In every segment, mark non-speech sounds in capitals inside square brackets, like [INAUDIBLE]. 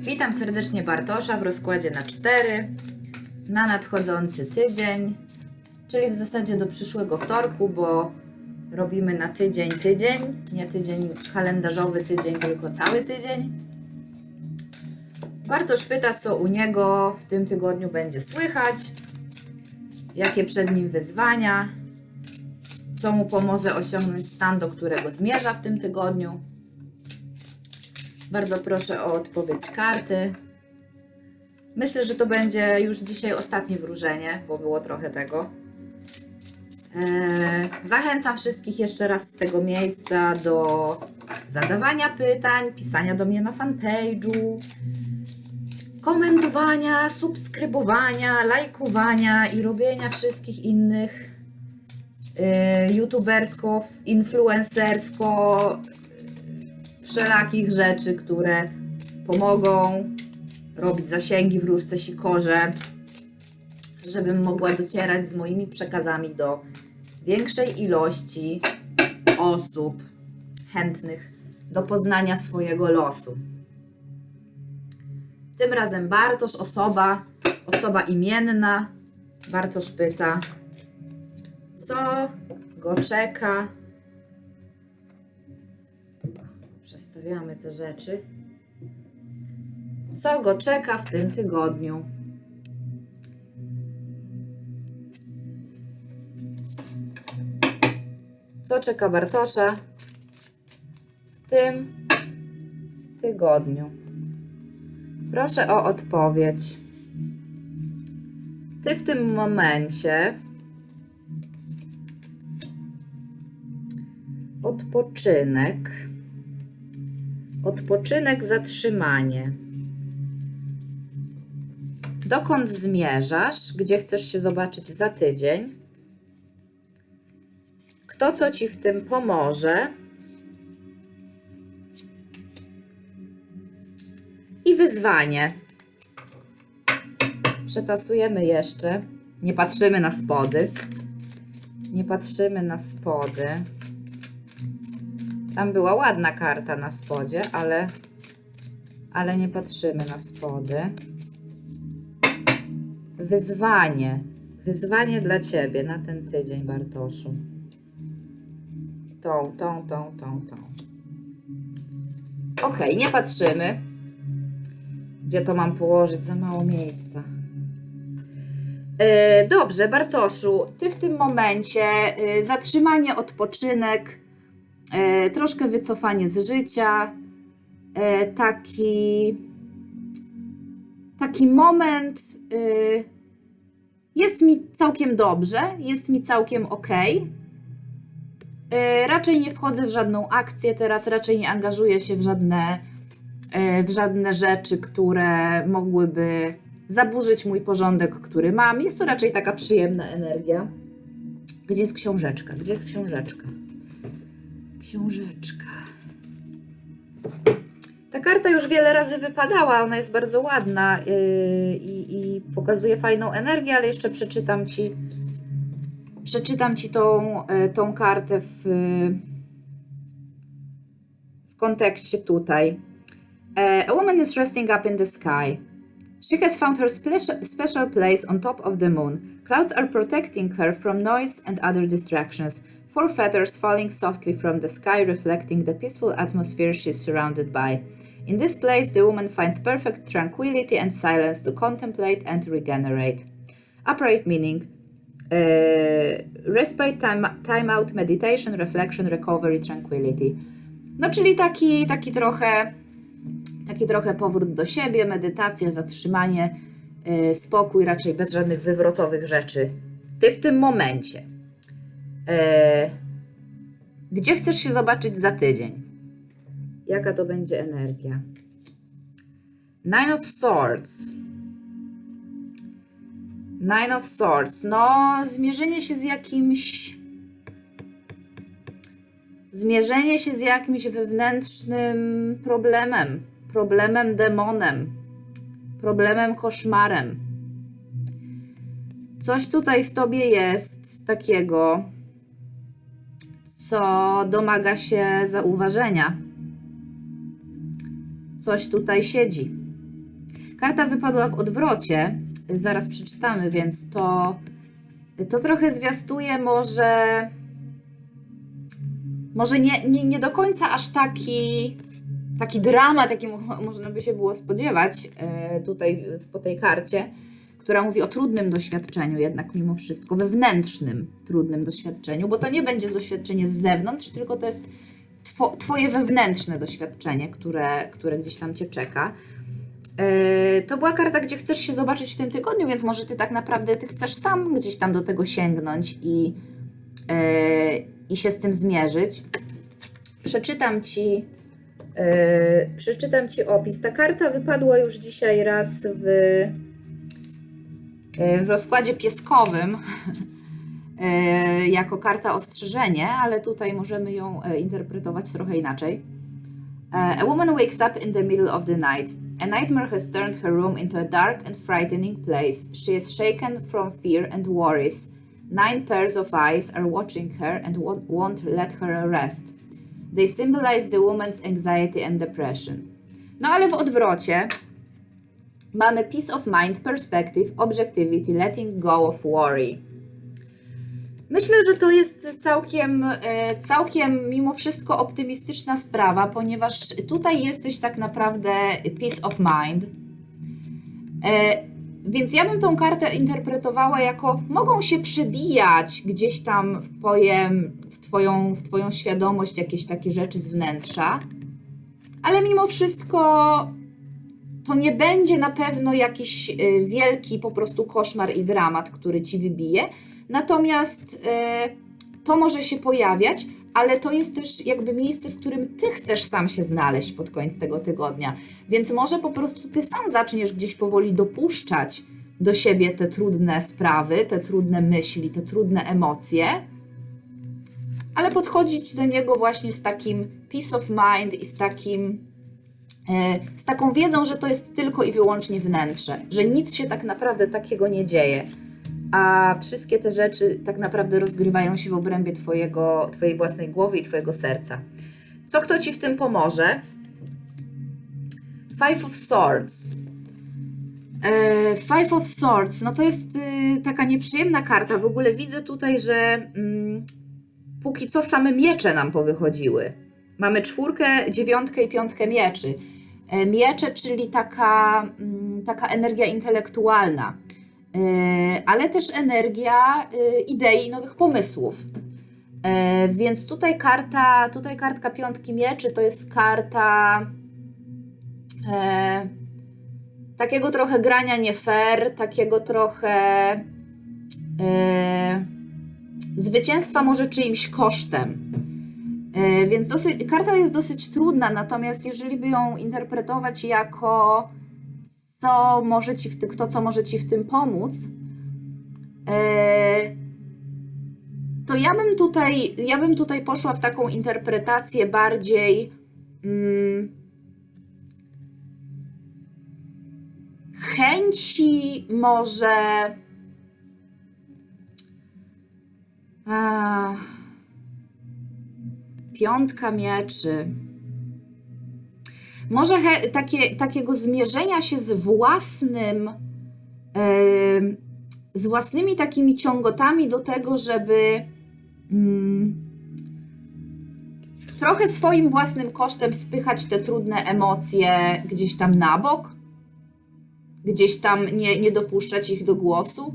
Witam serdecznie Bartosza w rozkładzie na 4 na nadchodzący tydzień, czyli w zasadzie do przyszłego wtorku, bo robimy na tydzień tydzień, nie tydzień kalendarzowy tydzień, tylko cały tydzień. Bartosz pyta, co u niego w tym tygodniu będzie słychać, jakie przed nim wyzwania, co mu pomoże osiągnąć stan, do którego zmierza w tym tygodniu. Bardzo proszę o odpowiedź karty. Myślę, że to będzie już dzisiaj ostatnie wróżenie, bo było trochę tego. Eee, zachęcam wszystkich jeszcze raz z tego miejsca do zadawania pytań, pisania do mnie na fanpage'u, komentowania, subskrybowania, lajkowania i robienia wszystkich innych yy, youtubersko, influencersko, wszelakich rzeczy, które pomogą robić zasięgi w różce sikorze, żebym mogła docierać z moimi przekazami do większej ilości osób chętnych do poznania swojego losu. Tym razem Bartosz, osoba, osoba imienna. Bartosz pyta, co go czeka. Przestawiamy te rzeczy. Co go czeka w tym tygodniu? Co czeka Bartosza w tym tygodniu? Proszę o odpowiedź. Ty w tym momencie odpoczynek, odpoczynek, zatrzymanie. Dokąd zmierzasz? Gdzie chcesz się zobaczyć za tydzień? Kto co ci w tym pomoże? I wyzwanie. Przetasujemy jeszcze. Nie patrzymy na spody. Nie patrzymy na spody. Tam była ładna karta na spodzie, ale, ale nie patrzymy na spody. Wyzwanie. Wyzwanie dla Ciebie na ten tydzień, Bartoszu. Tą, tą, tą, tą, tą. Ok, nie patrzymy. Gdzie to mam położyć? Za mało miejsca. E, dobrze, Bartoszu, Ty w tym momencie e, zatrzymanie, odpoczynek, troszkę wycofanie z życia, e, taki taki moment y, jest mi całkiem dobrze, jest mi całkiem ok. Raczej nie wchodzę w żadną akcję teraz, raczej nie angażuję się w żadne, w żadne rzeczy, które mogłyby zaburzyć mój porządek, który mam. Jest to raczej taka przyjemna energia. Gdzie jest książeczka? Gdzie jest książeczka? Książeczka. Ta karta już wiele razy wypadała, ona jest bardzo ładna yy, i, i pokazuje fajną energię, ale jeszcze przeczytam Ci przeczytam Ci tą, yy, tą kartę w, w kontekście tutaj. Uh, a woman is resting up in the sky. She has found her special place on top of the moon. Clouds are protecting her from noise and other distractions. Four feathers falling softly from the sky, reflecting the peaceful atmosphere she's surrounded by. In this place, the woman finds perfect tranquility and silence to contemplate and regenerate. Upright meaning uh, respite, time, time out, meditation, reflection, recovery, tranquility. No, czyli taki, taki trochę taki trochę powrót do siebie, medytacja, zatrzymanie, yy, spokój, raczej bez żadnych wywrotowych rzeczy. Ty w tym momencie. Yy, gdzie chcesz się zobaczyć za tydzień? Jaka to będzie energia? Nine of Swords. Nine of Swords. No, zmierzenie się z jakimś. Zmierzenie się z jakimś wewnętrznym problemem. Problemem demonem. Problemem koszmarem. Coś tutaj w tobie jest takiego, co domaga się zauważenia. Coś tutaj siedzi. Karta wypadła w odwrocie, zaraz przeczytamy, więc to, to trochę zwiastuje może, może nie, nie, nie do końca aż taki, taki dramat, jaki mo- można by się było spodziewać e, tutaj po tej karcie, która mówi o trudnym doświadczeniu, jednak mimo wszystko, wewnętrznym trudnym doświadczeniu, bo to nie będzie doświadczenie z zewnątrz, tylko to jest two, Twoje wewnętrzne doświadczenie, które, które gdzieś tam Cię czeka. Yy, To była karta, gdzie chcesz się zobaczyć w tym tygodniu, więc może ty tak naprawdę ty chcesz sam gdzieś tam do tego sięgnąć i, yy, i się z tym zmierzyć. Przeczytam ci, yy, przeczytam ci opis. Ta karta wypadła już dzisiaj raz w, w rozkładzie pieskowym. yy, [LAUGHS] Jako karta ostrzeżenie, ale tutaj możemy ją yy, interpretować trochę inaczej. A woman wakes up in the middle of the night. A nightmare has turned her room into a dark and frightening place. She is shaken from fear and worries. Nine pairs of eyes are watching her and wo- won't let her rest. They symbolize the woman's anxiety and depression. No ale w odwrocie mamy peace of mind, perspective, objectivity, letting go of worry. Myślę, że to jest całkiem, e, całkiem mimo wszystko optymistyczna sprawa, ponieważ tutaj jesteś tak naprawdę peace of mind. E, Więc ja bym tą kartę interpretowała jako mogą się przebijać gdzieś tam w, twojem, w, twoją, w Twoją świadomość jakieś takie rzeczy z wnętrza, ale mimo wszystko to nie będzie na pewno jakiś e, wielki po prostu koszmar i dramat, który Ci wybije, Natomiast e, to może się pojawiać, ale to jest też jakby miejsce, w którym ty chcesz sam się znaleźć pod koniec tego tygodnia. Więc może po prostu ty sam zaczniesz gdzieś powoli dopuszczać do siebie te trudne sprawy, te trudne myśli, te trudne emocje, ale podchodzić do niego właśnie z takim peace of mind i z takim z taką wiedzą, że to jest tylko i wyłącznie wnętrze, że nic się tak naprawdę takiego nie dzieje a wszystkie te rzeczy tak naprawdę rozgrywają się w obrębie twojego, Twojej własnej głowy i Twojego serca. Co kto Ci w tym pomoże? Five of Swords. E, Five of Swords, no to jest y, taka nieprzyjemna karta. W ogóle widzę tutaj, że mm, póki co same miecze nam powychodziły. Mamy czwórkę, dziewiątkę i piątkę mieczy. E, miecze, czyli taka, mm, taka energia intelektualna E, ale też energia e, idei, nowych pomysłów. E, Więc tutaj karta, tutaj kartka piątki mieczy to jest karta e, takiego trochę grania nie fair, takiego trochę e, zwycięstwa może czyimś kosztem. E, Więc dosyć, karta jest dosyć trudna, natomiast jeżeli by ją interpretować jako co może ci w tym, kto co może ci w tym pomóc, e, to ja bym tutaj, ja bym tutaj poszła w taką interpretację bardziej mm, chęci może a, piątka mieczy może he, takie, takiego zmierzenia się z własnym, z własnymi takimi ciągotami do tego, żeby mm, trochę swoim własnym kosztem spychać te trudne emocje gdzieś tam na bok, gdzieś tam nie, nie dopuszczać ich do głosu.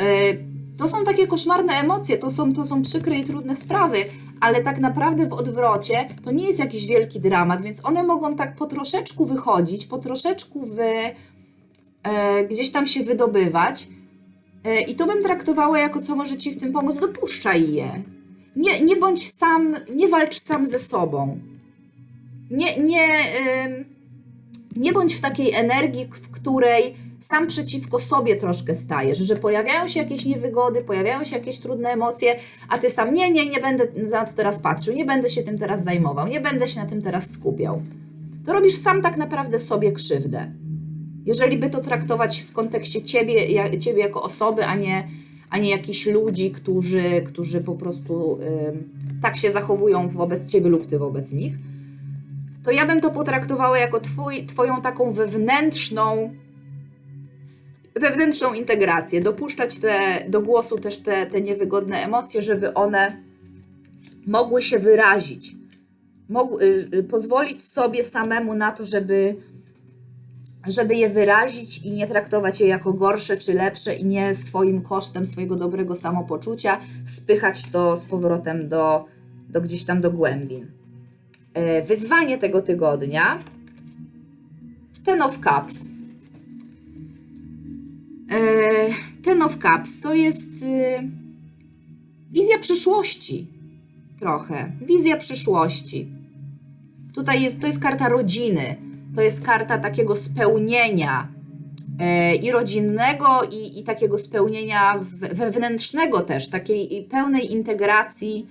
E, To są takie koszmarne emocje, to są, to są przykre i trudne sprawy, ale tak naprawdę w odwrocie to nie jest jakiś wielki dramat, więc one mogą tak po troszeczku wychodzić, po troszeczku wy, e, gdzieś tam się wydobywać. E, I to bym traktowała jako co może Ci w tym pomóc, dopuszczaj je. Nie, nie bądź sam, nie walcz sam ze sobą. Nie, nie, ym, nie bądź w takiej energii, w której sam przeciwko sobie troszkę stajesz, że pojawiają się jakieś niewygody, pojawiają się jakieś trudne emocje, a ty sam nie, nie, nie będę na to teraz patrzył, nie będę się tym teraz zajmował, nie będę się na tym teraz skupiał. To robisz sam tak naprawdę sobie krzywdę. Jeżeli by to traktować w kontekście ciebie, ja- ciebie jako osoby, a nie, a nie jakichś ludzi, którzy, którzy po prostu tak się zachowują wobec ciebie lub ty wobec nich, to ja bym to potraktowała jako twój, Twoją taką wewnętrzną, wewnętrzną integrację. Dopuszczać te, do głosu też te, te niewygodne emocje, żeby one mogły się wyrazić. Mogły, y, pozwolić sobie samemu na to, żeby, żeby je wyrazić i nie traktować je jako gorsze czy lepsze i nie swoim kosztem swojego dobrego samopoczucia spychać to z powrotem do, do gdzieś tam do głębin. E, Wyzwanie tego tygodnia Ten of Cups. E, Ten of Cups to jest y, wizja przyszłości. Trochę. Wizja przyszłości. Tutaj jest, to jest karta rodziny. To jest karta takiego spełnienia e, i rodzinnego, i, i takiego spełnienia we- wewnętrznego też, takiej pełnej integracji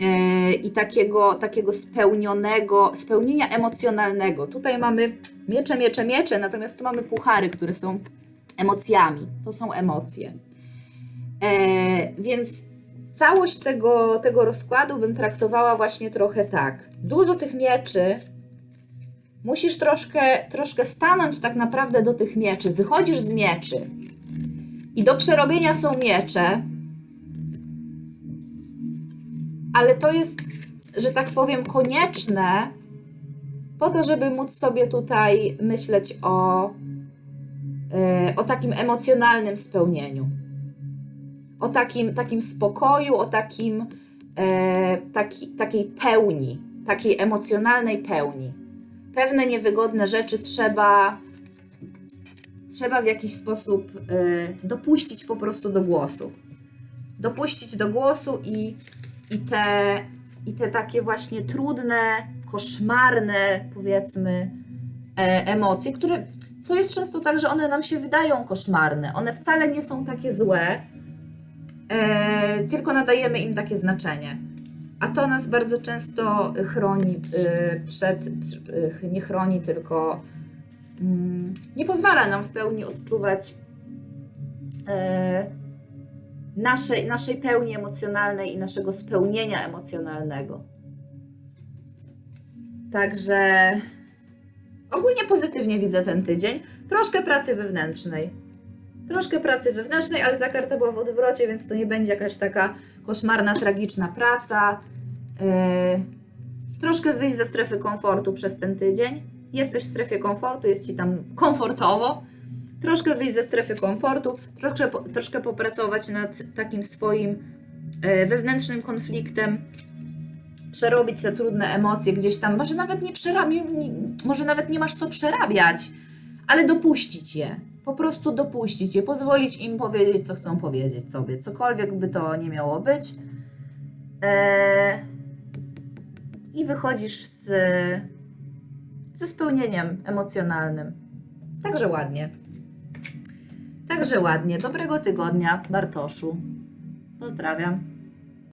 e, i takiego, takiego spełnionego, spełnienia emocjonalnego. Tutaj mamy miecze, miecze, miecze, natomiast tu mamy puchary, które są emocjami. To są emocje. E, więc całość tego, tego rozkładu bym traktowała właśnie trochę tak. Dużo tych mieczy. Musisz troszkę, troszkę stanąć tak naprawdę do tych mieczy. Wychodzisz z mieczy. I do przerobienia są miecze. Ale to jest, że tak powiem, konieczne po to, żeby móc sobie tutaj myśleć o, o takim emocjonalnym spełnieniu o takim, takim spokoju, o takim, e, taki, takiej pełni, takiej emocjonalnej pełni. Pewne niewygodne rzeczy trzeba, trzeba w jakiś sposób e, dopuścić po prostu do głosu. Dopuścić do głosu i, i, te, i te takie właśnie trudne, koszmarne, powiedzmy, e, emocje, które to jest często tak, że one nam się wydają koszmarne. One wcale nie są takie złe, e, tylko nadajemy im takie znaczenie. A to nas bardzo często chroni e, przed, e, nie chroni, tylko mm, nie pozwala nam w pełni odczuwać naszej, naszej pełni emocjonalnej i naszego spełnienia emocjonalnego. Także ogólnie pozytywnie widzę ten tydzień. Troszkę pracy wewnętrznej troszkę pracy wewnętrznej, ale ta karta była w odwrocie, więc to nie będzie jakaś taka koszmarna, tragiczna praca. Yy, troszkę wyjść ze strefy komfortu przez ten tydzień. Jesteś w strefie komfortu, jest ci tam komfortowo. Troszkę wyjść ze strefy komfortu, troszkę, troszkę popracować nad takim swoim yy, wewnętrznym konfliktem, przerobić te trudne emocje gdzieś tam. Może nawet nie, może nawet nie masz co przerabiać, ale dopuścić je. Po prostu dopuścić je, pozwolić im powiedzieć, co chcą powiedzieć sobie, cokolwiek by to nie miało być. Eee, I wychodzisz z, ze spełnieniem emocjonalnym. Także ładnie. Także ładnie. Dobrego tygodnia, Bartoszu. Pozdrawiam.